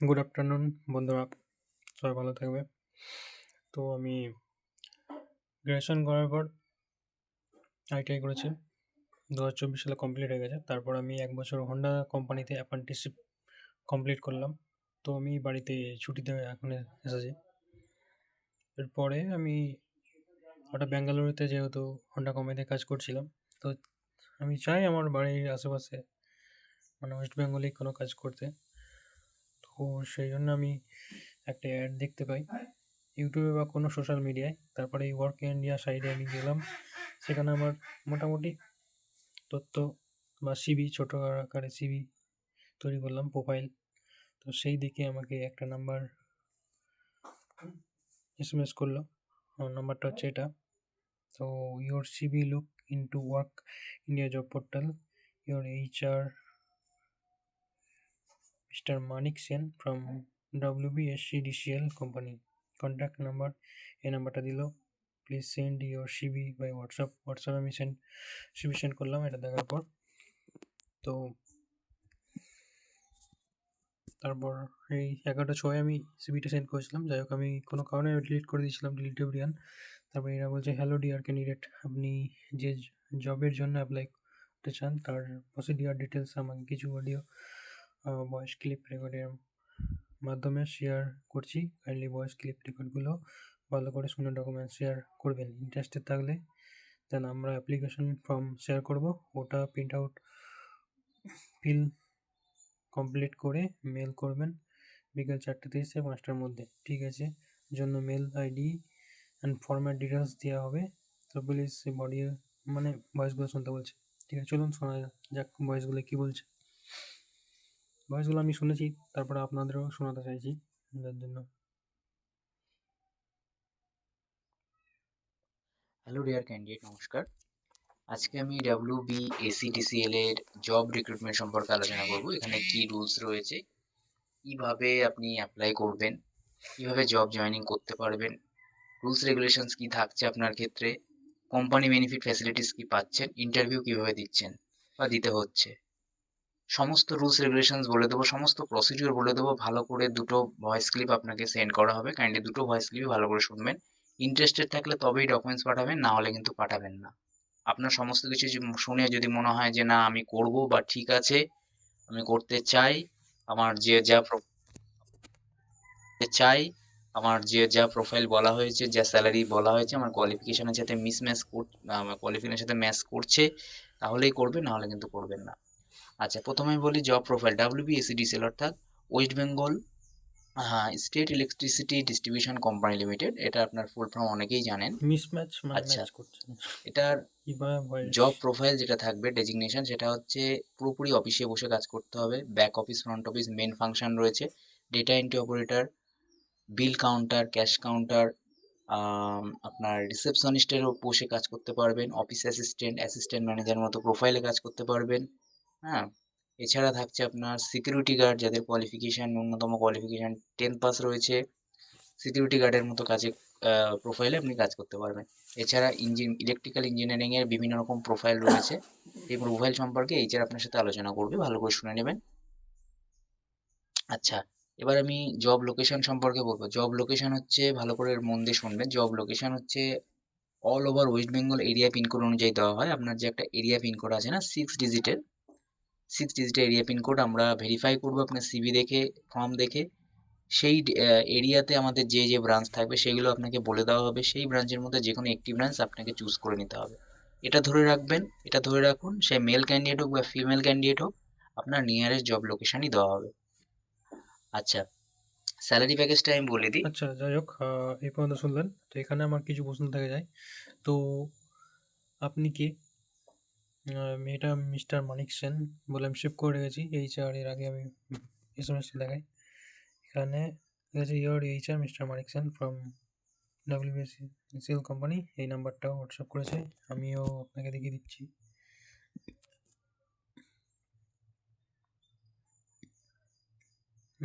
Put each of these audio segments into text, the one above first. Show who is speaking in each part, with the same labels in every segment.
Speaker 1: Good afternoon বন্ধুরা। সবাই ভালো থাকবে। তো আমি গ্র্যাজুয়েশন করার পর আইটিআই করেছি। দু হাজার চব্বিশ সালে কমপ্লিট হয়ে গেছে। তারপর আমি এক বছর হোন্ডা কোম্পানিতে অ্যাপ্রেন্টিসশিপ কমপ্লিট করলাম। তো আমি বাড়িতে ছুটিতে এখন এসেছি। এরপরে আমি ওটা ব্যাঙ্গালুরুতে যেহেতু হন্ডা কোম্পানিতে কাজ করছিলাম, তো আমি চাই আমার বাড়ির আশেপাশে মানে ওয়েস্ট বেঙ্গলে কোনো কাজ করতে। তো সেই জন্য আমি একটা অ্যাড দেখতে পাই। ইউটিউবে বা কোনো সোশ্যাল মিডিয়ায় তারপরে এই ওয়ার্ক ইন্ডিয়া সাইডে আমি গেলাম। সেখানে আমার মোটামুটি তথ্য বা সিবি ছোটো আকারে সিবি তৈরি করলাম প্রোফাইল তো সেই দিকে আমাকে একটা নাম্বার এস এম এস করল। আমার নাম্বারটা হচ্ছে এটা। তো your CV look into work India job portal your H R Mr. Manik Sen from WBSCDCL company. Contact number এই নাম্বারটা দিল please send your CV by WhatsApp WhatsApp আমি সেন্ড সিবি সেন্ড করলাম, এটা দেখার পর তো তারপর এই এগারোটা ছয় আমি সিবিটা সেন্ড করেছিলাম যাই হোক, আমি কোনো কারণে ডিলিট করে দিয়েছিলাম ডিলিট এভরিয়ান তারপর এরা বলছে হ্যালো ডিয়ার ক্যান্ডিডেট আপনি যে জবের জন্য অ্যাপ্লাই করতে চান, তার প্রসিডিওর ডিটেলস আমাকে কিছু অডিও ভয়েস ক্লিপ রেকর্ডের মাধ্যমে শেয়ার করছি। কাইন্ডলি ভয়েস ক্লিপ রেকর্ডগুলো ভালো করে শুনে ডকুমেন্ট শেয়ার করবেন। ইন্টারেস্টেড থাকলে দেন আমরা অ্যাপ্লিকেশন ফর্ম শেয়ার করব। ওটা প্রিন্ট আউট ফিল কমপ্লিট করে মেল করবেন বিকেল চারটে থেকে পাঁচটার মধ্যে। ঠিক আছে? জন্য mail ID and format details দেওয়া হবে। তো প্লিজ বডি মানে ভয়েসগুলো শুনতে বলছে। ঠিক আছে? চলুন শোনা যাক ভয়েসগুলো কী বলছে। ভয়েসগুলো আমি শুনেছি, তারপরে আপনাদেরও শোনাতে চাইছি যার জন্য।
Speaker 2: হ্যালো ডিয়ার ক্যান্ডিডেট নমস্কার। আজকে আমি ডাব্লিউ বি এসিডিসিএল এর জব রিক্রুটমেন্ট সম্পর্কে আলোচনা করব। এখানে কি রুলস রয়েছে? কীভাবে আপনি অ্যাপ্লাই করবেন? কীভাবে জব জয়েনিং করতে পারবেন? রুলস রেগুলেশনস কি থাকছে আপনার ক্ষেত্রে? কোম্পানি বেনিফিট ফ্যাসিলিটিস কি পাচ্ছেন? ইন্টারভিউ কীভাবে দিচ্ছেন? বা দিতে হচ্ছে? সমস্ত রুলস রেগুলেশনস বলে দেবো, সমস্ত প্রসিডিওর বলে দেবো, ভালো করে দুটো ভয়েস ক্লিপ আপনাকে সেন্ড করা হবে। কাইন্ডলি দুটো ভয়েস ক্লিপই ভালো করে শুনবেন। ইন্টারেস্টেড থাকলে তবেই ডকুমেন্টস পাঠাবেন, না হলে কিন্তু পাঠাবেন না। আপনার সমস্ত কিছু শুনে যদি মনে হয় যে, না, আমি করব বা ঠিক আছে, আমি করতে চাই, আমার যে যা চাই, আমার যে যা প্রোফাইল বলা হয়েছে, যা স্যালারি বলা হয়েছে, আমার কোয়ালিফিকেশনের সাথে মিসম্যাচ কোয়ালিফিকেশনের সাথে ম্যাচ করছে, তাহলেই করবে, না হলে কিন্তু করবেন না। আচ্ছা প্রথমে বলি জব প্রোফাইল ডাব্লিউবিএসিডিসিএল অর্থাৎ ওয়েস্ট বেঙ্গল হ্যাঁ state electricity distribution company limited এটা আপনার ফুল ফর্ম অনেকেই জানেন।
Speaker 1: মিসম্যাচ মানে
Speaker 2: আচ্ছা। এটার জব প্রোফাইল যেটা থাকবে ডেজিগনেশন সেটা হচ্ছে পুরোপুরি অফিসে বসে কাজ করতে হবে। Back office front office main function রয়েছে। Data entry operator bill counter cash counter আপনার রিসেপশনিস্টেরও বসে কাজ করতে পারবেন। অফিস অ্যাসিস্ট্যান্ট অ্যাসিস্ট্যান্ট ম্যানেজার মতো প্রোফাইলে কাজ করতে পারবেন। হ্যাঁ? এছাড়া থাকছে আপনার সিকিউরিটি গার্ড যাদের কোয়ালিফিকেশান ন্যূনতম কোয়ালিফিকেশান টেন পাস রয়েছে। সিকিউরিটি গার্ডের মতো কাজে প্রোফাইলে আপনি কাজ করতে পারবেন। এছাড়া ইঞ্জিন ইলেকট্রিক্যাল ইঞ্জিনিয়ারিংয়ের বিভিন্ন রকম প্রোফাইল রয়েছে। এই প্রোফাইল সম্পর্কে এইচআর আপনার সাথে আলোচনা করবে, ভালো করে শুনে নেবেন। আচ্ছা এবার আমি জব লোকেশন সম্পর্কে বলব। জব লোকেশন হচ্ছে, ভালো করে মন দিয়ে শুনবেন। জব লোকেশন হচ্ছে all over West Bengal area pincode অনুযায়ী দেওয়া হয়। আপনার যে একটা এরিয়া পিনকোড আছে না সিক্স ডিজিটের সিক্স ডিজিটের এরিয়া পিনকোড আমরা ভেরিফাই করব আপনার সিবি দেখে ফর্ম দেখে। সেই এরিয়াতে আমাদের যে যে ব্রাঞ্চ থাকবে সেগুলো আপনাকে বলে দেওয়া হবে। সেই ব্রাঞ্চের মধ্যে যে কোনো একটি ব্রাঞ্চ আপনাকে চুজ করে নিতে হবে। এটা ধরে রাখবেন, এটা ধরে রাখুন, সে মেল ক্যান্ডিডেট হোক বা ফিমেল ক্যান্ডিডেট হোক, আপনার নিয়ারেস্ট জব লোকেশনই দেওয়া হবে। আচ্ছা স্যালারি প্যাকেজটা আমি বলে দিই।
Speaker 1: আচ্ছা যাই হোক এই পর্যন্ত শুনলেন। তো এখানে আমার কিছু প্রশ্ন থেকে যায়। তো আপনি কি? এটা মিস্টার মানিক সেন বলে আমি শিফট করে রেখেছি এইচআর এর আগে আমি এস এম এসটা দেখাই। এখানে দেখেছি your HR mister Manik Sen from WBSCL company এই নাম্বারটাও হোয়াটসঅ্যাপ করেছে, আমিও আপনাকে দেখিয়ে দিচ্ছি।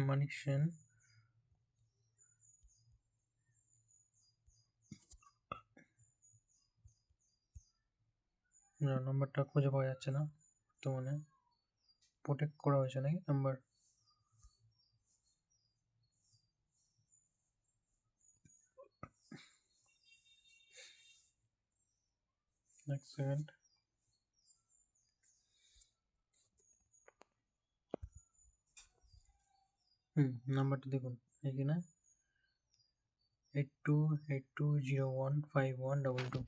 Speaker 1: মানিক সেন নাম্বারটা খুঁজে পাওয়া যাচ্ছে না বর্তমানে। প্রোটেক্ট করা হয়েছে নাকি? নাম্বার next second হুম নাম্বারটা দেখুন এখানে eight two eight two zero one five one double two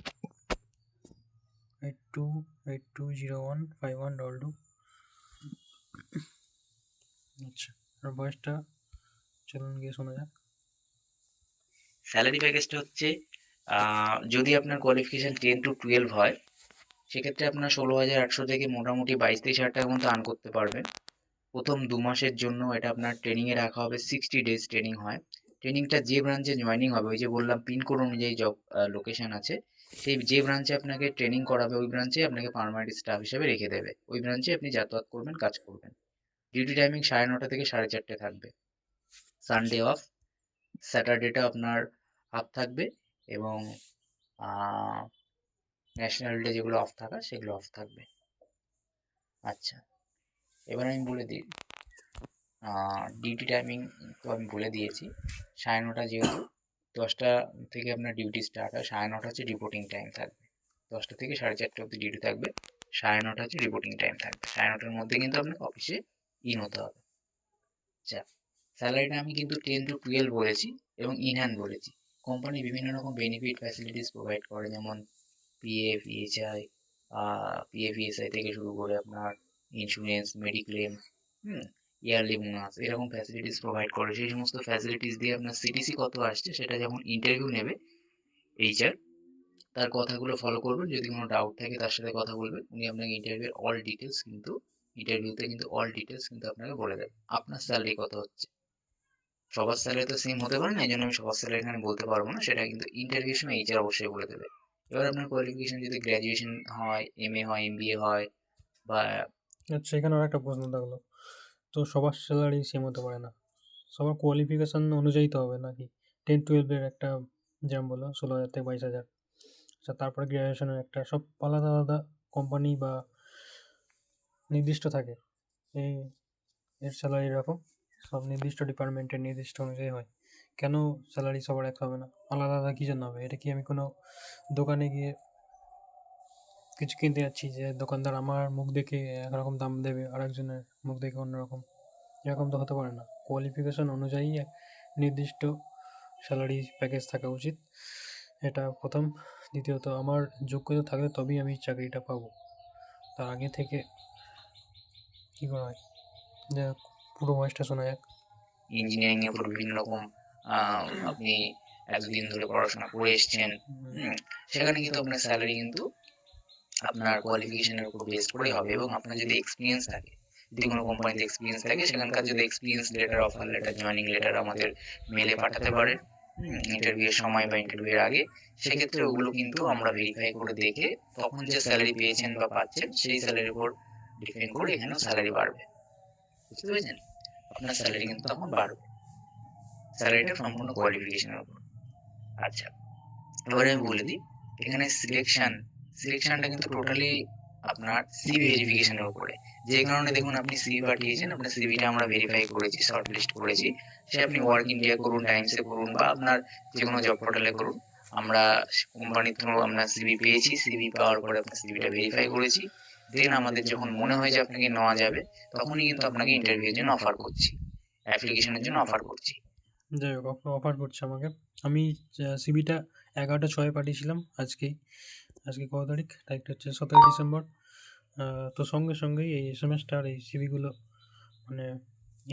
Speaker 1: eight two eight two zero one five one double two আচ্ছা বয়সটা চলুন গিয়ে শোনা যাক।
Speaker 2: স্যালারি প্যাকেজটা হচ্ছে যদি আপনার কোয়ালিফিকেশন টেন টু টুয়েলভ হয়, সেক্ষেত্রে আপনার ষোলো হাজার আটশো থেকে মোটামুটি বাইশ তেইশ হাজার টাকার মতো আর্ন করতে পারবেন। প্রথম দু মাসের জন্য এটা আপনার ট্রেনিংয়ে রাখা হবে সিক্সটি ডেজ ট্রেনিং হয়। ট্রেনিংটা যে ব্রাঞ্চে জয়েনিং হবে, ওই যে বললাম পিনকোড অনুযায়ী জব লোকেশন আছে। সেই যে ব্রাঞ্চে আপনাকে ট্রেনিং করাবে, ওই ব্রাঞ্চে আপনাকে পার্মানেন্ট স্টাফ হিসেবে রেখে দেবে। ওই ব্রাঞ্চে আপনি যাতায়াত করবেন, কাজ করবেন। ডিউটি টাইমিং সাড়ে নটা থেকে সাড়ে চারটে থাকবে। সানডে অফ স্যাটারডেটা আপনার হাফ থাকবে এবং ন্যাশনাল ডে যেগুলো অফ থাকা, সেগুলো অফ থাকবে। আচ্ছা এবার আমি বলে দিই ডিউটি টাইমিং তো আমি বলে দিয়েছি। সাড়ে নটা যেহেতু দশটা থেকে আপনার ডিউটি স্টার্ট হয়, সাড়ে নটা হচ্ছে রিপোর্টিং টাইম থাকবে। দশটা থেকে সাড়ে চারটে অবধি ডিউটি থাকবে, সাড়ে নটা হচ্ছে রিপোর্টিং টাইম থাকবে। সাড়ে নটার মধ্যে কিন্তু আপনাকে অফিসে ইন হতে হবে। আচ্ছা স্যালারিটা আমি কিন্তু টেন টু টুয়েলভ বলেছি এবং ইন হ্যান্ড বলেছি। কোম্পানি বিভিন্ন রকম বেনিফিট ফ্যাসিলিটিস প্রোভাইড করে, যেমন পিএফ ইএচআই পিএফ ইএসআই থেকে শুরু করে আপনার ইন্স্যুরেন্স মেডিক্লেম হুম ইয়ারলি বোনাস এরকম ফ্যাসিলিটিস প্রোভাইড করে। সেই সমস্ত ফ্যাসিলিটিস দিয়ে আপনার সিটিসি কত আসছে সেটা যখন ইন্টারভিউ নেবে এইচআর তার কথাগুলো ফলো করবেন যদি কোনো ডাউট থাকে তার সাথে কথা বলবেন উনি আপনাকে ইন্টারভিউর অল ডিটেলস কিন্তু ইন্টারভিউতে কিন্তু অল ডিটেলস কিন্তু আপনাকে বলে দেবে। আপনার স্যালারি কত হচ্ছে? সবার স্যালারি তো সেম হতে পারে না এই জন্য আমি সবার স্যালারি এখানে বলতে পারব না, সেটা কিন্তু ইন্টারভিউ সময় এইচআর অবশ্যই বলে দেবে। এবার আপনার কোয়ালিফিকেশন যদি গ্র্যাজুয়েশন হয় এম এ হয় এম হয় বা
Speaker 1: আচ্ছা এখানে একটা প্রশ্ন থাকল। তো সবার স্যালারি সেম হতে পারে না। সবার কোয়ালিফিকেশান অনুযায়ী তো হবে নাকি? টেন টুয়েলভের একটা যেমন বলো ষোলো হাজার থেকে বাইশ হাজার। আচ্ছা তারপরে গ্র্যাজুয়েশনের একটা, সব আলাদা আলাদা কোম্পানি বা নির্দিষ্ট থাকে। এই এর স্যালারি এরকম, সব নির্দিষ্ট ডিপার্টমেন্টের নির্দিষ্ট অনুযায়ী হয়। কেন স্যালারি সবার এক হবে না? আলাদা আলাদা কী জন্য হবে? এটা কি আমি কোনো দোকানে গিয়ে কিছু কিনতে যাচ্ছি যে দোকানদার আমার মুখ দেখে একরকম দাম দেবে আর একজনের মুখ দেখে অন্যরকম। এরকম তো হতে পারে না। কোয়ালিফিকেশন অনুযায়ী নির্দিষ্ট স্যালারি প্যাকেজ থাকা উচিত। এটা প্রথম। দ্বিতীয়ত আমার যোগ্যতা থাকলে তবেই আমি চাকরিটা পাবো। তার আগে থেকে কী করা হয়? যে পুরো বয়সটা শোনা যাক।
Speaker 2: ইঞ্জিনিয়ারিং এর উপর বিভিন্ন রকম। আপনি এতদিন ধরে পড়াশোনা করে এসেছেন। সেখানে কিন্তু আপনার স্যালারি কিন্তু আপনার কোয়ালিফিকেশনের উপর বেস করেই হবে এবং আপনার যদি এক্সপিরিয়েন্স থাকে যদি কোনো কোম্পানিতে এক্সপিরিয়েন্স থাকে সেখানকার যদি experience letter offer letter joining letter আমাদের মেলে পাঠাতে পারে। ইন্টারভিউ এর সময় বা ইন্টারভিউ এর আগে সেক্ষেত্রে ওগুলো কিন্তু আমরা ভেরিফাই করে দেখে তখন যে স্যালারি পেয়েছেন বা পাচ্ছেন সেই স্যালারির উপর ডিপেন্ড করে এখানেও স্যালারি বাড়বে। বুঝতে পেরেছেন? আপনার স্যালারি কিন্তু তখন বাড়বে। স্যালারিটা সম্পূর্ণ কোয়ালিফিকেশনের উপর আচ্ছা এবারে আমি বলে দিই এখানে সিলেকশন সিলেকশনটা কিন্তু টোটালি আপনার সিভি ভেরিফিকেশনের উপরে। যে কারণে দেখুন, আপনি সিভি পাঠিয়েছেন, আপনার সিভিটা আমরা ভেরিফাই করেছি শর্ট লিস্ট করেছি। সে আপনি ওয়ার্ক ইন্ডিয়া করুন টাইমসে করুন বা আপনার যে কোনো জব পোর্টালে করুন, আমরা কোম্পানির থ্রু আপনার সিভি পেয়েছি সিভি পাওয়ার পরে আপনার সিভিটা ভেরিফাই করেছি। দেন আমাদের যখন মনে হয় যে আপনাকে নেওয়া যাবে, তখনই কিন্তু আপনাকে ইন্টারভিউর জন্য অফার করছি অ্যাপ্লিকেশনের জন্য অফার করছি।
Speaker 1: যাই হোক অফার করছে আমাকে। আমি সিবিটা এগারোটা ছয় পাঠিয়েছিলাম আজকেই। আজকে কত তারিখ? তারিখটা হচ্ছে সতেরো ডিসেম্বর। তো সঙ্গে সঙ্গেই এই এস এম এসটা এই সিবিগুলো মানে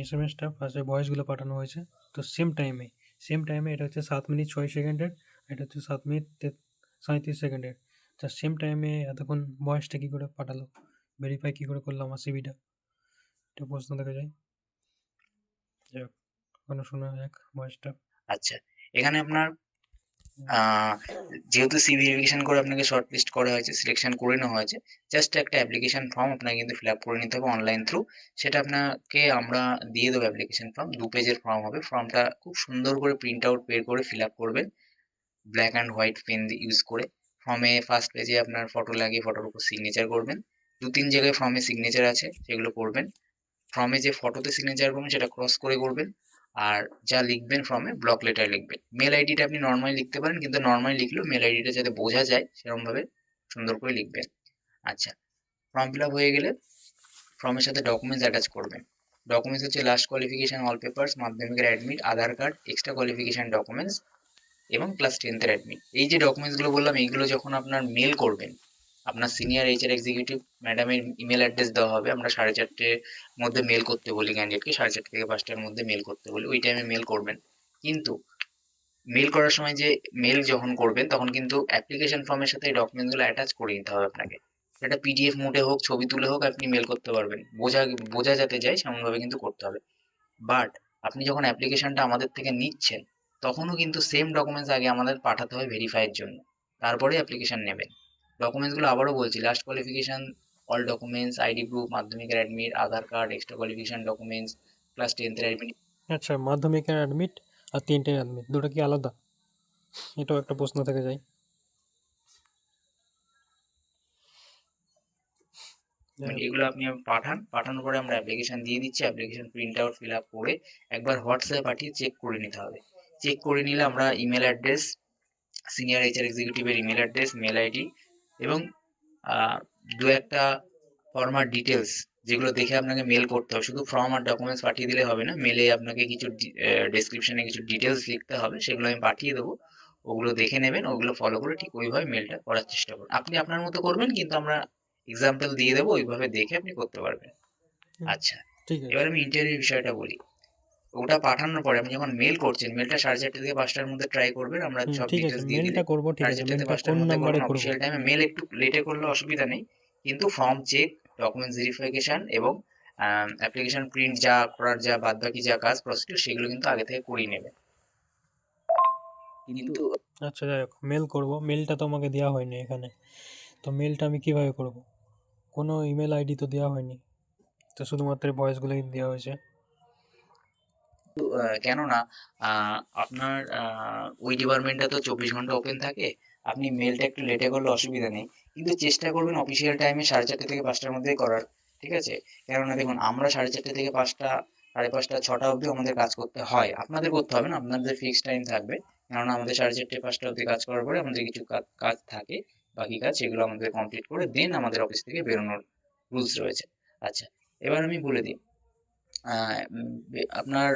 Speaker 1: এস এম এসটা ফার্স্টে ভয়েসগুলো পাঠানো হয়েছে। তো সেম টাইমে সেম টাইমে এটা হচ্ছে সাত মিনিট ছয় সেকেন্ডের, এটা হচ্ছে সাত মিনিট সাঁত্রিশ সেকেন্ডের। তা সেম টাইমে এতক্ষণ ভয়েসটা কী করে পাঠালো? ভেরিফাই কী করে করল আমার সিবিটা এটা প্রশ্ন দেখা যায়। হোক ওখানে শোনা যাক ভয়েসটা
Speaker 2: আচ্ছা এখানে আপনার যেহেতু সিভি ভেরিফিকেশন করে আপনাকে শর্ট লিস্ট করা হয়েছে সিলেকশন করে নেওয়া হয়েছে জাস্ট একটা অ্যাপ্লিকেশন ফর্ম আপনাকে কিন্তু ফিল আপ করে নিতে হবে অনলাইন থ্রু সেটা আপনাকে আমরা দিয়ে দেবো অ্যাপ্লিকেশন ফর্ম দু পেজের ফর্ম হবে। ফর্মটা খুব সুন্দর করে প্রিন্ট আউট বের করে ফিল আপ করবেন। Black and white pen use করে ফর্মে ফার্স্ট পেজে আপনার ফটো লাগিয়ে ফটোর উপর সিগনেচার করবেন। দু তিন জায়গায় ফর্মে সিগনেচার আছে, সেগুলো করবেন। ফর্মে যে ফটোতে সিগনেচার করবেন, সেটা ক্রস করে করবেন। আর যা লিখবেন ফর্মে ব্লক লেটার লিখবেন। মেল আইডিটা আপনি নর্মালি লিখতে পারেন, কিন্তু নর্মালি লিখলেও মেল আইডিটা যাতে বোঝা যায়, সেরকমভাবে সুন্দর করে লিখবেন। আচ্ছা ফর্ম ফিল হয়ে গেলে ফর্মের সাথে ডকুমেন্টস অ্যাটাচ করবেন। ডকুমেন্টস হচ্ছে লাস্ট কোয়ালিফিকেশন অল পেপার্স মাধ্যমিকের admit Aadhaar card extra qualification documents এবং ক্লাস টেন্থের অ্যাডমিট এই যে ডকুমেন্টসগুলো বললাম, এইগুলো যখন আপনার মেল করবেন আপনার সিনিয়র এইচআর এক্সিকিউটিভ ম্যাডামের ইমেল অ্যাড্রেস দেওয়া হবে। আমরা সাড়ে চারটের মধ্যে মেল করতে বলি ক্যান্ডিডেটকে সাড়ে চারটে থেকে পাঁচটার মধ্যে মেল করতে বলি। ওই টাইমে মেল করবেন। কিন্তু মেল করার সময় যে মেল যখন করবেন, তখন কিন্তু অ্যাপ্লিকেশন ফর্মের সাথে এই ডকুমেন্টসগুলো অ্যাটাচ করে নিতে হবে আপনাকে। সেটা পিডিএফ মোডে হোক, ছবি তুলে হোক, আপনি মেল করতে পারবেন। বোঝা বোঝা যাতে যায় সেমনভাবে কিন্তু করতে হবে। বাট আপনি যখন অ্যাপ্লিকেশনটা আমাদের থেকে নিচ্ছেন, তখনও কিন্তু সেম ডকুমেন্টস আগে আমাদের পাঠাতে হয় ভেরিফাইয়ের জন্য। তারপরে অ্যাপ্লিকেশন নেবেন। ডকুমেন্টসগুলো আবারও বলছি last qualification all documents ID proof মাধ্যমিকের admit Aadhaar card extra qualification documents class টেন্থের admit
Speaker 1: আচ্ছা মাধ্যমিকের অ্যাডমিট আর তিনটের অ্যাডমিট দুটো কি আলাদা? এটাও একটা প্রশ্ন থেকে যায়।
Speaker 2: এগুলো আপনি পাঠান পাঠানোর পরে আমরা অ্যাপ্লিকেশন দিয়ে দিচ্ছি application print out fill up করে একবার হোয়াটসঅ্যাপে পাঠিয়ে চেক করে নিতে হবে। চেক করে নিলে আমরা ইমেল অ্যাড্রেস সিনিয়র এইচআর এক্সিকিউটিভের ইমেল অ্যাড্রেস মেল আইডি এবং আহ, দু একটা ফর্মার ডিটেলস যেগুলো দেখে আপনাকে মেল করতে হবে। শুধু ফর্ম আর ডকুমেন্টস পাঠিয়ে দিলে হবে না মেলে আপনাকে কিছু ডেসক্রিপশনে কিছু ডিটেলস লিখতে হবে সেগুলো আমি পাঠিয়ে দেবো। ওগুলো দেখে নেবেন ওগুলো ফলো করে ঠিক ওইভাবে মেলটা করার চেষ্টা করুন। আপনি আপনার মতো করবেন কিন্তু আমরা এক্সাম্পল দিয়ে দেবো ওইভাবে দেখে আপনি করতে পারবেন। আচ্ছা এবার আমি ইন্টারভিউ বিষয়টা বলি। ওটা পাঠানোর পরে আপনি যখন মেল করছেন মেলটা সাড়ে চারটে থেকে পাঁচটার মধ্যে ট্রাই করবেন আমরা সব ডিটেলস দিয়ে
Speaker 1: মেলটা করব ঠিক
Speaker 2: সাড়ে
Speaker 1: আছে
Speaker 2: চারটে থেকে
Speaker 1: মেলটা
Speaker 2: পাঁচটার মধ্যে
Speaker 1: করব?
Speaker 2: অফিসিয়াল টাইমে মেল একটু লেটে করলে অসুবিধা নেই কিন্তু ফর্ম চেক ডকুমেন্টস ভেরিফিকেশন এবং অ্যাপ্লিকেশন প্রিন্ট যা করার যা বাদ বাকি যা কাজ প্রসিডিউর সেগুলো কিন্তু আগে থেকে করিয়ে নেবে। কিন্তু
Speaker 1: আচ্ছা যাই হোক মেল করব। মেলটা তো আমাকে দেওয়া হয়নি এখানে। তো মেলটা আমি কীভাবে করব? কোনো ইমেল আইডি তো দেওয়া হয়নি। তো শুধুমাত্র ভয়েসগুলোই দেওয়া হয়েছে।
Speaker 2: কেননা আপনার ওই ডিপার্টমেন্টটা তো চব্বিশ ঘণ্টা ওপেন থাকে। আপনি মেলটা একটু লেটে করলে অসুবিধা নেই। কিন্তু চেষ্টা করবেন অফিসিয়াল টাইমে সাড়ে চারটে থেকে পাঁচটার মধ্যে করার, ঠিক আছে? কেননা দেখুন, আমরা সাড়ে চারটে থেকে পাঁচটা, সাড়ে পাঁচটা, ছটা অবধি আমাদের কাজ করতে হয়। আপনাদের করতে হবে না, আপনাদের ফিক্সড টাইম থাকবে। কেননা আমাদের সাড়ে চারটে, পাঁচটা অবধি কাজ করার পরে আমাদের কিছু কাজ থাকে, বাকি কাজ সেগুলো আমাদের কমপ্লিট করে দেন আমাদের অফিস থেকে বেরোনোর রুলস রয়েছে। আচ্ছা এবার আমি বলে দিই। আপনার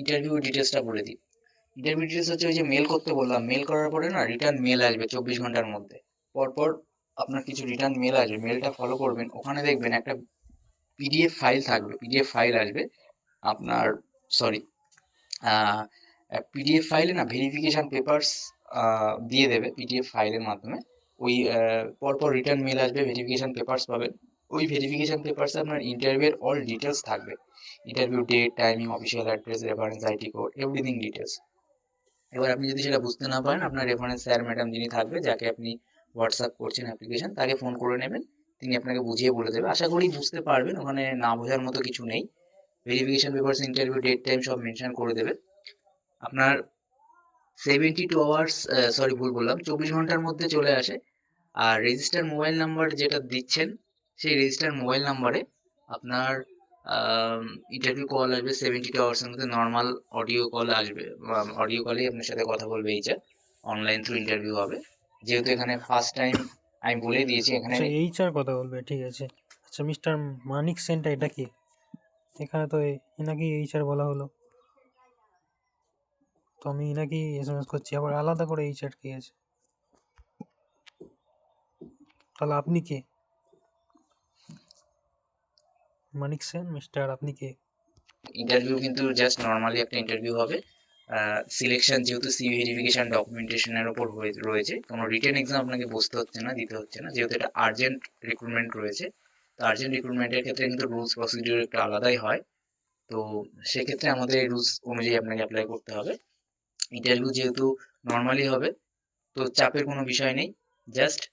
Speaker 2: ইন্টারভিউ ডিটেলসটা বলে দিই। ইন্টারভিউ ডিটেলস হচ্ছে ওই যে মেল করতে বললাম। মেল করার পরে না রিটার্ন মেল আসবে চব্বিশ ঘণ্টার মধ্যে। পরপর আপনার কিছু রিটার্ন মেল আসবে। মেলটা ফলো করবেন। ওখানে দেখবেন একটা পিডিএফ ফাইল থাকবে। পিডিএফ ফাইল আসবে। আপনার সরি পিডিএফ ফাইলে না ভেরিফিকেশন পেপারস দিয়ে দেবে পিডিএফ ফাইলের মাধ্যমে। ওই পরপর রিটার্ন মেল আসবে ভেরিফিকেশন পেপারস পাবেন। ওই ভেরিফিকেশন পেপারসে আপনার ইন্টারভিউয়ের অল ডিটেলস থাকবে। Interview date timing official address reference IT code everything details এবার আপনি যদি সেটা বুঝতে না পারেন, আপনার রেফারেন্স স্যার ম্যাডাম যিনি থাকবে, যাকে আপনি হোয়াটসঅ্যাপ করছেন অ্যাপ্লিকেশন তাকে ফোন করে নেবেন। তিনি আপনাকে বুঝিয়ে বলে দেবে। আশা করি বুঝতে পারবেন, ওখানে না বোঝার মতো কিছু নেই। Verification papers interview date time সব মেনশন করে দেবে। আপনার সেভেন্টি টু আওয়ার্স সরি ভুল বললাম, চব্বিশ ঘণ্টার মধ্যে চলে আসে। আর রেজিস্টার মোবাইল নাম্বার যেটা দিচ্ছেন, সেই রেজিস্টার মোবাইল নাম্বারে আপনার ইন্টারভিউ কল আসবে সেভেন্টি টু আওয়ার্সের মধ্যে নর্মাল অডিও কল আসবে। অডিও কলেই আপনার সাথে কথা বলবে এইচআর অনলাইন থ্রু ইন্টারভিউ হবে। যেহেতু এখানে ফার্স্ট টাইম আমি বলে দিয়েছি, এখানে
Speaker 1: আচ্ছা এইচআর কথা বলবে, ঠিক আছে। আচ্ছা মিস্টার মানিক সেনটা এটা কি? এখানে তো এ- এনাকেই এইচআর বলা হলো। তো আমি এনাকেই এস এম এস করছি, আবার আলাদা করে এইচআর কি আছে। তাহলে আপনি কে? মানিক সেন মিস্টার আপনি কে?
Speaker 2: ইন্টারভিউ কিন্তু জাস্ট নর্মালি একটা ইন্টারভিউ হবে। সিলেকশন যেহেতু সিভি ভেরিফিকেশন ডকুমেন্টেশনের হয়ে- রয়েছে, কোনো রিটেন এক্সাম আপনাকে বসতে হচ্ছে না, দিতে হচ্ছে না। যেহেতু এটা আর্জেন্ট রিক্রুটমেন্ট রয়েছে, তো আর্জেন্ট রিক্রুটমেন্টের ক্ষেত্রে কিন্তু রুলস প্রসিডিউর একটু আলাদাই হয়। তো সেক্ষেত্রে আমাদের রুলস অনুযায়ী আপনাকে অ্যাপ্লাই করতে হবে। ইন্টারভিউ যেহেতু নর্মালি হবে, তো চাপের কোনো বিষয় নেই। জাস্ট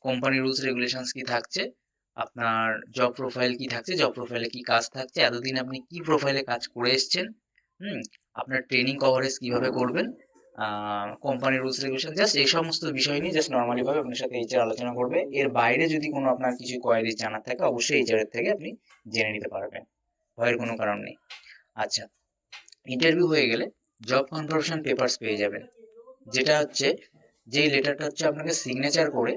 Speaker 2: কোম্পানি রুলস রেগুলেশনস কি থাকছে আপনার জব প্রোফাইল কি থাকছে জব প্রোফাইলে কি কাজ থাকছে, এতদিন আপনি কি প্রোফাইলে কাজ করে এসেছেন, হুম? আপনার ট্রেনিং কভারেজ কীভাবে করবেন কোম্পানি রুলস রেগুলেশন জাস্ট এই সমস্ত বিষয় নিয়ে জাস্ট নর্মালি ভাবে আপনার সাথে এইচআর আলোচনা করবে। এর বাইরে যদি কোনো আপনার কিছু কোয়ারি জানার থাকে, অবশ্যই এইচআর এর থেকে আপনি জেনে নিতে পারবেন, ভয়ের কোনো কারণ নেই। আচ্ছা ইন্টারভিউ হয়ে গেলে জব কনফার্মেশন পেপারস পেয়ে যাবেন, যেটা হচ্ছে, যেই লেটারটা হচ্ছে আপনাকে সিগনেচার করে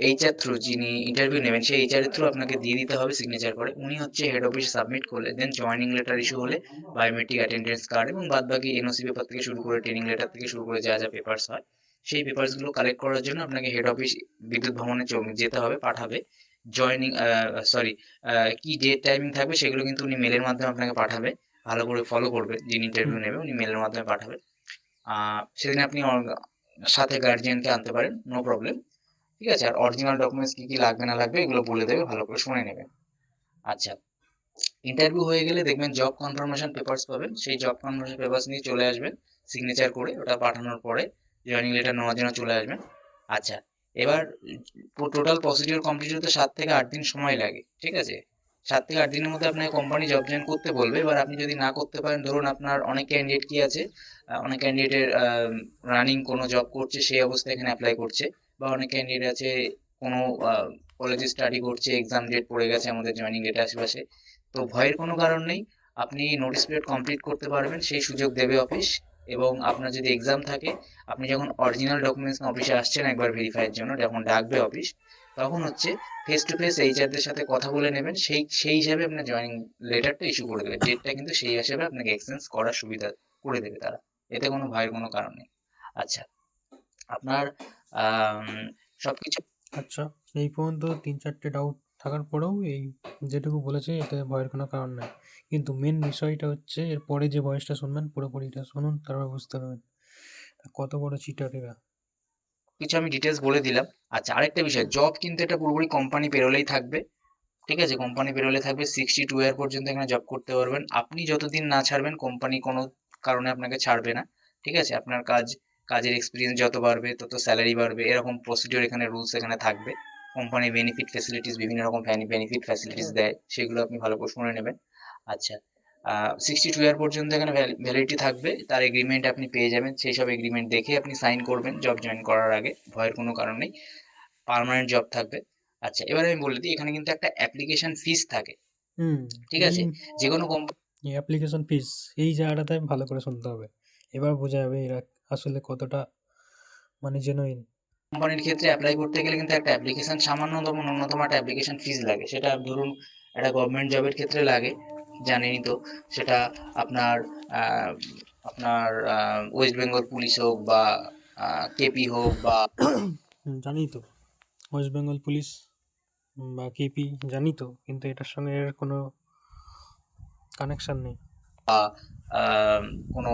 Speaker 2: এইচআর থ্রু যিনি ইন্টারভিউ নেবেন সেই এইচআর এর থ্রু আপনাকে দিয়ে দিতে হবে সিগনেচার করে। উনি হচ্ছে হেড অফিস সাবমিট করলে দেন জয়েনিং লেটার ইস্যু হলে বায়োমেট্রিক অ্যাটেন্ডেন্স কার্ড এবং বাদ বাকি এনওসি পেপার থেকে শুরু করে ট্রেনিং লেটার থেকে শুরু করে যা যা পেপারস হয় সেই পেপারসগুলো কালেক্ট করার জন্য আপনাকে হেড অফিস বিদ্যুৎ ভবনে যেতে হবে পাঠাবে। জয়েনিং সরি কি ডেট টাইমিং থাকবে সেগুলো কিন্তু উনি মেলের মাধ্যমে আপনাকে পাঠাবে। ভালো করে ফলো করবে যিনি ইন্টারভিউ নেবে উনি মেলের মাধ্যমে পাঠাবে। আহ, সেদিন আপনি সাথে গার্জিয়ানকে আনতে পারেন নো প্রবলেম ঠিক আছে? আর অরিজিনাল ডকুমেন্টস কি কি লাগবে, না লাগবে, এগুলো বলে দেবে, ভালো করে শুনে নেবেন আচ্ছা। ইন্টারভিউ হয়ে গেলে দেখবেন জব কনফার্মেশন পেপারস পাবেন। সেই জব কনফার্মেশন পেপারস নিয়ে চলে আসবেন সিগনেচার করে ওটা পাঠানোর পরে জয়েনিং লেটার নেওয়ার জন্য চলে আসবেন। আচ্ছা এবার টোটাল প্রসিডিওর কমপ্লিট হতে সাত থেকে আট দিন সময় লাগে, ঠিক আছে? সাত থেকে আট দিনের মধ্যে আপনাকে কোম্পানি জব জয়েন করতে বলবে। এবার আপনি যদি না করতে পারেন, ধরুন আপনার অনেক ক্যান্ডিডেট কি আছে? অনেক ক্যান্ডিডেটের রানিং কোনো জব করছে, সেই অবস্থায় এখানে অ্যাপ্লাই করছে। বা অনেক ক্যান্ডিডেট আছে, কোনো কলেজে স্টাডি করছে এক্সাম ডেট পড়ে গেছে আমাদের জয়েনিং ডেট আশেপাশে। তো ভয়ের কোনো কারণ নেই, আপনি নোটিস পিরিয়ড কমপ্লিট করতে পারবেন, সেই সুযোগ দেবে অফিস এবং আপনার যদি এক্সাম থাকে, আপনি যখন অরিজিনাল ডকুমেন্টস অফিসে আসছেন একবার ভেরিফাইয়ের জন্য, যখন ডাকবে অফিস তখন হচ্ছে ফেস টু ফেস এইচআরদের সাথে কথা বলে নেবেন, সেই সেই হিসাবে আপনার জয়েনিং লেটারটা ইস্যু করে দেবে ডেটটা কিন্তু সেই হিসাবে আপনাকে এক্সচেঞ্জ করার সুবিধা করে দেবে তারা। এতে কোনো ভয়ের কোনো কারণ নেই। আচ্ছা আপনার সবকিছু।
Speaker 1: আচ্ছা এই পর্যন্ত তিন চারটে ডাউট থাকার পরেও এই যেটুকু বলেছে এতে ভয়ের কোনো কারণ নাই। কিন্তু মেন বিষয়টা হচ্ছে এর পরে যে ভয়েসটা শুনবেন পুরোপুরি এটা শুনুন তারপর বুঝতে পারবেন। কত বড় চিটার এরা।
Speaker 2: কিছু আমি ডিটেলস বলে দিলাম। আচ্ছা আরেকটা বিষয় জব কিন্তু এটা পুরোপুরি কোম্পানি পেরোলেই থাকবে। ঠিক আছে কোম্পানি পেরোলে থাকবে সিক্সটি টু ইয়ার পর্যন্ত এখানে জব করতে পারবেন। আপনি যতদিন না ছাড়বেন কোম্পানি কোনো কারণে আপনাকে ছাড়বে না। ঠিক আছে আপনার কাজ কাজের এক্সপিরিয়েন্স যত বাড়বে তত স্যালারি বাড়বে এরকম প্রসিডিওর এখানে রুলস এখানে থাকবে। কোম্পানি বেনিফিট ফ্যাসিলিটিস বিভিন্ন রকম বেনিফিট ফ্যাসিলিটিস দেয় সেগুলো আপনি ভালো করে শুনে নেবেন। আচ্ছা সিক্সটি টু ইয়ার পর্যন্ত এখানে ভ্যালিডিটি থাকবে তার এগ্রিমেন্ট আপনি পেয়ে যাবেন সেই সব এগ্রিমেন্ট দেখে আপনি সাইন করবেন জব জয়েন করার আগে ভয়ের কোনো কারণ নেই পার্মানেন্ট জব থাকবে। আচ্ছা এবার আমি বলে দিই এখানে কিন্তু একটা অ্যাপ্লিকেশন ফিস থাকে।
Speaker 1: হুম
Speaker 2: ঠিক আছে? যে কোনো কোম্পানি
Speaker 1: অ্যাপ্লিকেশন ফিস এই জায়গাটাতে ভালো করে শুনতে হবে। এবার বোঝা যাবে এরা আসলে কতটা মানে জেনুইন
Speaker 2: কোম্পানির ক্ষেত্রে অ্যাপ্লাই করতে গেলে কিন্তু একটা অ্যাপ্লিকেশন সামান্যতম ন্যূনতম একটা অ্যাপ্লিকেশন ফিজ লাগে। সেটা ধরুন একটা গভর্নমেন্ট জবের ক্ষেত্রে লাগে জানেনই তো। সেটা আপনার আপনার ওয়েস্ট বেঙ্গল পুলিশ হোক বা কেপি হোক বা
Speaker 1: জানি তো। ওয়েস্ট বেঙ্গল পুলিশ বা কেপি জানি তো কিন্তু এটার সঙ্গে এর কোনো কানেকশন নেই।
Speaker 2: কোনো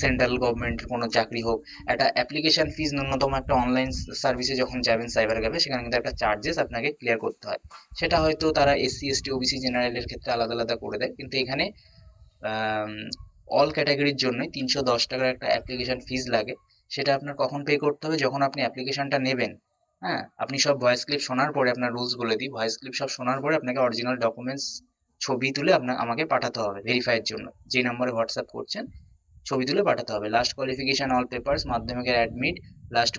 Speaker 2: সেন্ট্রাল গভর্নমেন্টের কোনো চাকরি হোক, একটা অ্যাপ্লিকেশন ফিস ন্যূনতম একটা অনলাইন সার্ভিসে যখন যাবেন সাইবার ক্যাফে সেখানে কিন্তু একটা চার্জেস আপনাকে ক্লিয়ার করতে হয়। সেটা হয়তো তারা এসসি এসটি ওবিসি জেনারেলের ক্ষেত্রে আলাদা আলাদা করে দেয়, কিন্তু এখানে অল ক্যাটাগরির জন্যই তিনশো দশ টাকার একটা অ্যাপ্লিকেশন ফিস লাগে, সেটা আপনার কখন পে করতে হবে? যখন আপনি অ্যাপ্লিকেশনটা নেবেন হ্যাঁ? আপনি সব ভয়েস ক্লিপ শোনার পরে আপনার রুলস বলে দিই ভয়েস ক্লিপ সব শোনার পরে আপনাকে অরিজিনাল ডকুমেন্টস ছবি তুলে আপনার আমাকে পাঠাতে হবে ভেরিফাইয়ের জন্য। যে নম্বরে হোয়াটসঅ্যাপ করছেন, ছবি তুলে পাঠাতে হবে। লাস্ট কোয়ালিফিকেশন অল পেপারস মাধ্যমিকের অ্যাডমিট লাস্ট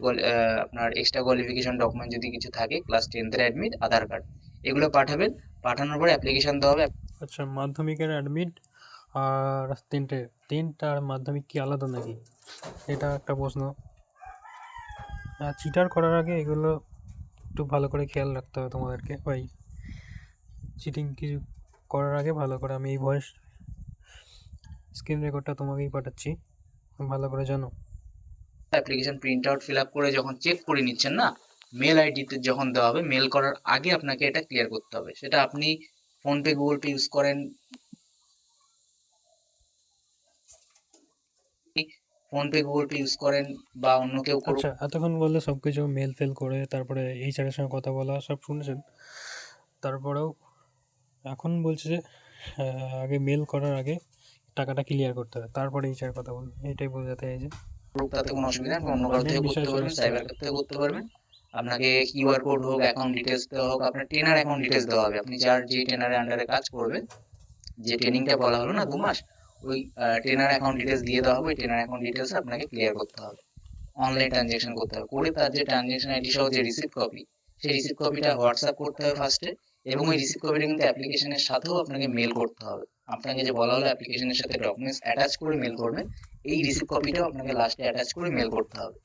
Speaker 2: আপনার এক্সট্রা কোয়ালিফিকেশন ডকুমেন্ট যদি কিছু থাকে ক্লাস টেন্থের অ্যাডমিট আধার কার্ড এগুলো পাঠাবেন, পাঠানোর পরে অ্যাপ্লিকেশন দেওয়া হবে।
Speaker 1: আচ্ছা মাধ্যমিকের অ্যাডমিট আর তিনটে তিনটা আর মাধ্যমিক কি আলাদা নাকি? এটা একটা প্রশ্ন। চিটার করার আগে এগুলো একটু ভালো করে খেয়াল রাখতে হবে তোমাদেরকে। ওই চিটিং কিছু করার আগে ভালো করে আমি এই ভয়েস স্ক্রিন রেকর্ডটা তোমাকেই পাঠাচ্ছি। ভালো করে জানো।
Speaker 2: Application print out fill up করে যখন চেক করে নিচ্ছেন না মেল আইডিতে যখন দেওয়া হবে মেল করার আগে আপনাকে এটা ক্লিয়ার করতে হবে। সেটা আপনি ফোনপে গুগল পে ইউজ করেন। ফোনপে গুগল পে ইউজ করেন বা অন্য কেউ
Speaker 1: আচ্ছা এতক্ষণ বললে সব কিছু মেল ফেল করে তারপরে এইচআরের সঙ্গে কথা বলা সব শুনেছেন? তারপরেও এখন বলছে যে আগে মেল করার আগে টাকাটা ক্লিয়ার করতে হবে। তারপরে এইচআর কথা বলবে। এটাই বোঝাতে চাইছে
Speaker 2: করুক তাতে কোনো অসুবিধা নেই। অন্য কারও থেকে করতে পারবেন সাইবার থেকে করতে পারবেন। আপনাকে কিউআর কোড হোক অ্যাকাউন্ট ডিটেলস দেওয়া হোক আপনার ট্রেনার অ্যাকাউন্ট ডিটেলস দেওয়া হবে। আপনি যার যে ট্রেনারের আন্ডারে কাজ করবেন যে ট্রেনিংটা বলা হলো না দু মাস ওই ট্রেনার অ্যাকাউন্ট ডিটেলস দিয়ে দেওয়া হবে। ওই ট্রেনার অ্যাকাউন্ট ডিটেলস আপনাকে ক্লিয়ার করতে হবে। অনলাইন ট্রানজ্যাকশন করতে হবে। করে তার যে ট্রানজ্যাকশন আইডি সহ যে রিসিপ্ট কপি সেই রিসিপ্ট কপিটা হোয়াটসঅ্যাপ করতে হবে ফার্স্টে এবং ওই রিসিপ্ট কপিটা কিন্তু অ্যাপ্লিকেশনের সাথেও আপনাকে মেল করতে হবে। আপনাকে যে বলা হলো অ্যাপ্লিকেশনের সাথে ডকুমেন্টস অ্যাটাচ করে মেল করবেন এই রিসিপ্ট কপিটাও আপনাকে লাস্টে অ্যাটাচ করে মেল করতে হবে।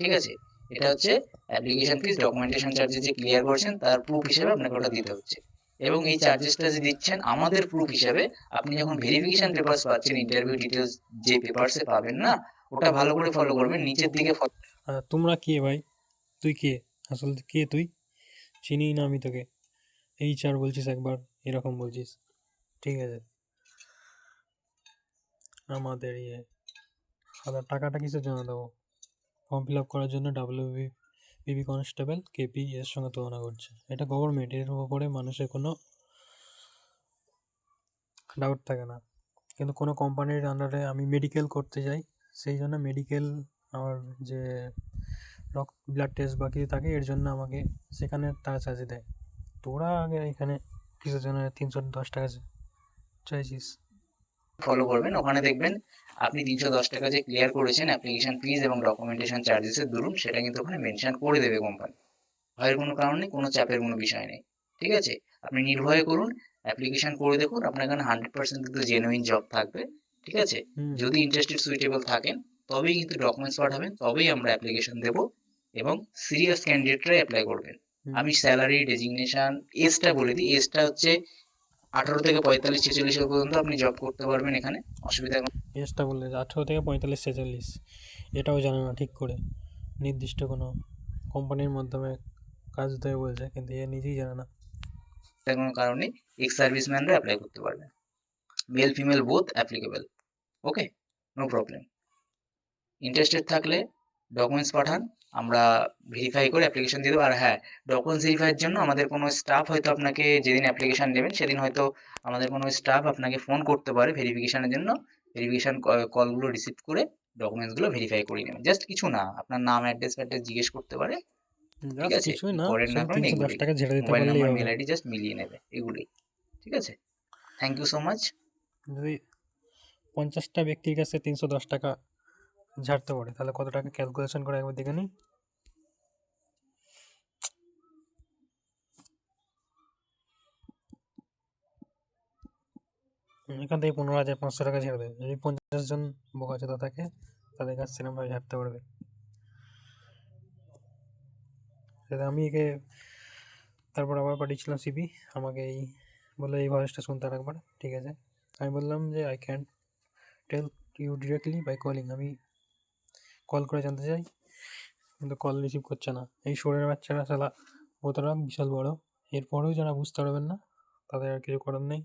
Speaker 2: ঠিক আছে? এটা হচ্ছে অ্যাপ্লিকেশন ফিস ডকুমেন্টেশন চার্জেস যে ক্লিয়ার করেছেন, তার প্রুফ হিসেবে আপনাকে ওটা দিতে হচ্ছে। এবং এই চার্জেসটা যে দিচ্ছেন, আমাদের প্রুফ হিসেবে আপনি যখন ভেরিফিকেশন পেপারস পাচ্ছেন ইন্টারভিউ ডিটেলস যে পেপারসে পাবেন না, ওটা ভালো করে ফলো করবেন, নিচের দিকে
Speaker 1: তোমরা কে ভাই? তুই কে? আসলে কে তুই? চিনি না আমি তোকে। এই চার বলছিস একবার, এরকম বলছিস। ঠিক আছে। আমাদের ইয়ে আবার টাকাটা কিসের জন্য দেবো? ফর্ম ফিল আপ করার জন্য ডাব্লিউ বিবি কনস্টেবল কেপি এর সঙ্গে তুলনা করছে। এটা গভর্নমেন্ট এর উপরে মানুষের কোনো ডাউট থাকে না। কিন্তু কোনো কোম্পানির আন্ডারে আমি মেডিকেল করতে যাই, সেই জন্য মেডিকেল আমার যে রক্ত ব্লাড টেস্ট বাকি থাকে, এর জন্য আমাকে সেখানে টাকা চার্জ দেয়। তোরা আগে এখানে কিসের জন্য তিনশো দশ টাকা চাইছিস।
Speaker 2: ফলো করবেন ওখানে দেখবেন আপনি তিনশো দশ টাকা যে ক্লিয়ার করেছেন অ্যাপ্লিকেশন ফিস এবং ডকুমেন্টেশন চার্জেসের দরুন সেটা কিন্তু ওখানে মেনশন করে দেবে কোম্পানি ভয়ের কোনো কারণ নেই কোনো চাপের কোনো বিষয় নেই ঠিক আছে? আপনি নির্ভয়ে করুন অ্যাপ্লিকেশন করে দেখুন আপনার এখানে হান্ড্রেড পার্সেন্ট কিন্তু জেনুইন জব থাকবে ঠিক আছে? যদি ইন্টারেস্টেড সুইটেবল থাকেন তবেই কিন্তু ডকুমেন্টস পাঠাবেন তবেই আমরা অ্যাপ্লিকেশন দেবো এবং সিরিয়াস ক্যান্ডিডেটরাই অ্যাপ্লাই করবেন। আমি স্যালারি ডেজিগনেশন এজটা বলে দিই। এজটা হচ্ছে আঠারো থেকে পঁয়তাল্লিশ ছেচল্লিশ পর্যন্ত আপনি জব করতে পারবেন এখানে অসুবিধা
Speaker 1: এজটা বললে আঠেরো থেকে পঁয়তাল্লিশ ছেচল্লিশ। এটাও জানে না ঠিক করে। নির্দিষ্ট কোনো কোম্পানির মাধ্যমে কাজ দেবে বলছে কিন্তু এ নিজেই জানে না।
Speaker 2: কোনো কারণে এক্স সার্ভিসম্যানরা অ্যাপ্লাই করতে পারবেন। Male female both applicable okay no problem interested থাকলে ডকুমেন্টস পাঠান আমরা ভেরিফাই করে অ্যাপ্লিকেশন দিয়ে দেবো। আর হ্যাঁ ডকুমেন্টস ভেরিফাইয়ের জন্য আমাদের কোনো স্টাফ হয়তো আপনাকে যেদিন অ্যাপ্লিকেশন নেবেন সেদিন হয়তো আমাদের কোনো স্টাফ আপনাকে ফোন করতে পারে ভেরিফিকেশনের জন্য। ভেরিফিকেশন কলগুলো রিসিভ করে ডকুমেন্টসগুলো ভেরিফাই করে নেবেন। জাস্ট কিছু না আপনার নাম অ্যাড্রেস ফ্যাড্রেস জিজ্ঞেস করতে পারে। ঠিক আছে?
Speaker 1: কিছুই না
Speaker 2: করেন না
Speaker 1: শুধু
Speaker 2: করেন
Speaker 1: তিনশো দশ
Speaker 2: এগুলোই
Speaker 1: টাকা ঝেড়ে দিতে
Speaker 2: mobile number mail ID just মিলিয়ে নেবে এগুলোই। ঠিক আছে? থ্যাংক ইউ সো মাচ
Speaker 1: যদি পঞ্চাশটা ব্যক্তির কাছে তিনশো দশ টাকা ঝাড়তে পারে। তাহলে কত টাকা ক্যালকুলেশন করে একবার দেখে নিই। এখান থেকে পনেরো হাজার পাঁচশো টাকা ছেড়ে দেবে। যদি পঞ্চাশ জন বোকাচোদা থাকে তাদের কাছ সেরকমভাবে ঝাড়তে পারবে। আমি একে তারপর আবার পাঠিয়েছিলাম সিবি আমাকে এই বলে এই ভয়েসটা শুনতে আর একবার, ঠিক আছে? আমি বললাম যে I can tell you directly by calling আমি কল করে জানতে চাই। কিন্তু কল রিসিভ করছে না। এই শোরের বাচ্চারা সালা বোতরা বিশাল বড়। এরপরেও যারা বুঝতে পারবেন না, তাদের আর কিছু করার নেই।